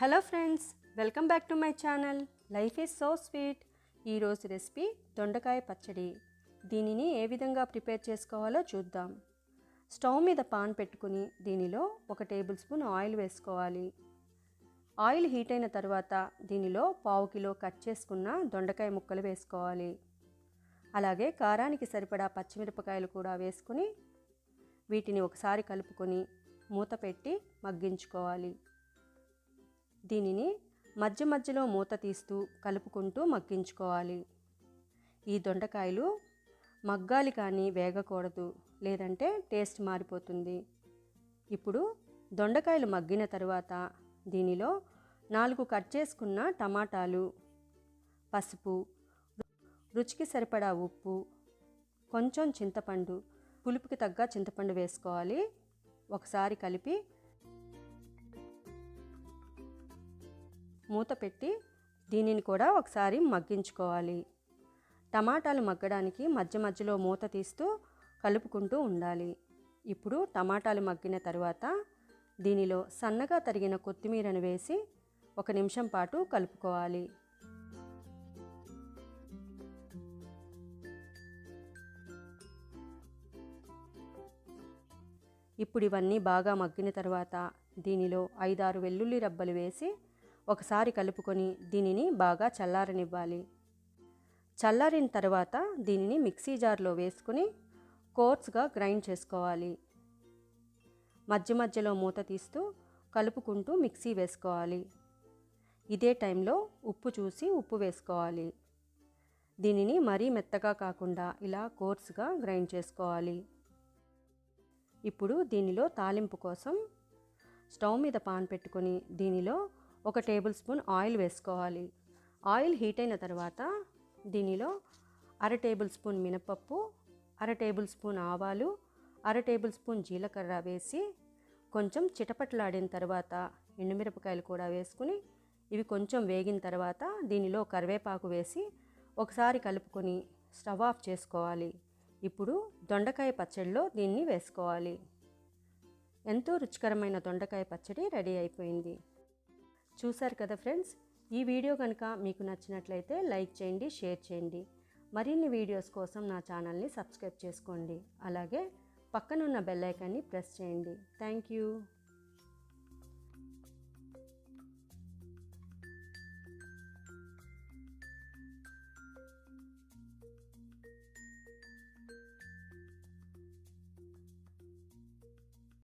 Hello friends welcome back to my channel. Life is so sweet. ఈరోజు recipe దొండకాయ పచ్చడి. దీనిని ఏ విధంగా ప్రిపేర్ చేసుకోవాలో చూద్దాం. స్టవ్ మీద పాన్ పెట్టుకుని దీనిలో ఒక టేబుల్ స్పూన్ ఆయిల్ వేసుకోవాలి. ఆయిల్ హీట్ అయిన తర్వాత దీనిలో పావు కిలో కట్ చేసుకున్న దొండకాయ ముక్కలు వేసుకోవాలి. అలాగే కారానికి సరిపడా పచ్చిమిరపకాయలు కూడా వేసుకుని వీటిని ఒకసారి కలుపుకొని మూత పెట్టి మగ్గించుకోవాలి. దీనిని మధ్య మధ్యలో మూత తీస్తూ కలుపుకుంటూ మగ్గించుకోవాలి. ఈ దొండకాయలు మగ్గాలి కానీ వేగకూడదు లేదంటే టేస్ట్ మారిపోతుంది. ఇప్పుడు దొండకాయలు మగ్గిన తర్వాత దీనిలో నాలుగు కట్ చేసుకున్న టమాటాలు పసుపు రుచికి సరిపడా ఉప్పు కొంచెం చింతపండు పులుపుకి తగ్గ చింతపండు వేసుకోవాలి. ఒకసారి కలిపి మూత పెట్టి దీనిని కూడా ఒకసారి మగ్గించుకోవాలి. టమాటాలు మగ్గడానికి మధ్య మధ్యలో మూత తీస్తూ కలుపుకుంటూ ఉండాలి. ఇప్పుడు టమాటాలు మగ్గిన తర్వాత దీనిలో సన్నగా తరిగిన కొత్తిమీరను వేసి ఒక నిమిషం పాటు కలుపుకోవాలి. ఇప్పుడు ఇవన్నీ బాగా మగ్గిన తర్వాత దీనిలో ఐదారు వెల్లుల్లి రబ్బలు వేసి ఒకసారి కలుపుకొని దీనిని బాగా చల్లారనివ్వాలి. చల్లారిన తర్వాత దీనిని మిక్సీ జార్లో వేసుకుని కోర్స్గా గ్రైండ్ చేసుకోవాలి. మధ్య మధ్యలో మూత తీస్తూ కలుపుకుంటూ మిక్సీ వేసుకోవాలి. ఇదే టైంలో ఉప్పు చూసి ఉప్పు వేసుకోవాలి. దీనిని మరీ మెత్తగా కాకుండా ఇలా కోర్స్గా గ్రైండ్ చేసుకోవాలి. ఇప్పుడు దీనిలో తాలింపు కోసం స్టవ్ మీద పాన్ పెట్టుకొని దీనిలో ఒక టేబుల్ స్పూన్ ఆయిల్ వేసుకోవాలి. ఆయిల్ హీట్ అయిన తర్వాత దీనిలో అర టేబుల్ స్పూన్ మినపప్పు అర టేబుల్ స్పూన్ ఆవాలు అర టేబుల్ స్పూన్ జీలకర్ర వేసి కొంచెం చిటపట్లాడిన తర్వాత ఎండుమిరపకాయలు కూడా వేసుకుని ఇవి కొంచెం వేగిన తర్వాత దీనిలో కరివేపాకు వేసి ఒకసారి కలుపుకొని స్టవ్ ఆఫ్ చేసుకోవాలి. ఇప్పుడు దొండకాయ పచ్చడిలో దీన్ని వేసుకోవాలి. ఎంతో రుచికరమైన దొండకాయ పచ్చడి రెడీ అయిపోయింది. చూశారు కదా ఫ్రెండ్స్? ఈ వీడియో కనుక మీకు నచ్చినట్లయితే లైక్ చేయండి షేర్ చేయండి. మరిన్ని వీడియోస్ కోసం నా ఛానల్ని సబ్స్క్రైబ్ చేసుకోండి. అలాగే పక్కనున్న బెల్ ఐకాన్ని ప్రెస్ చేయండి. Thank you.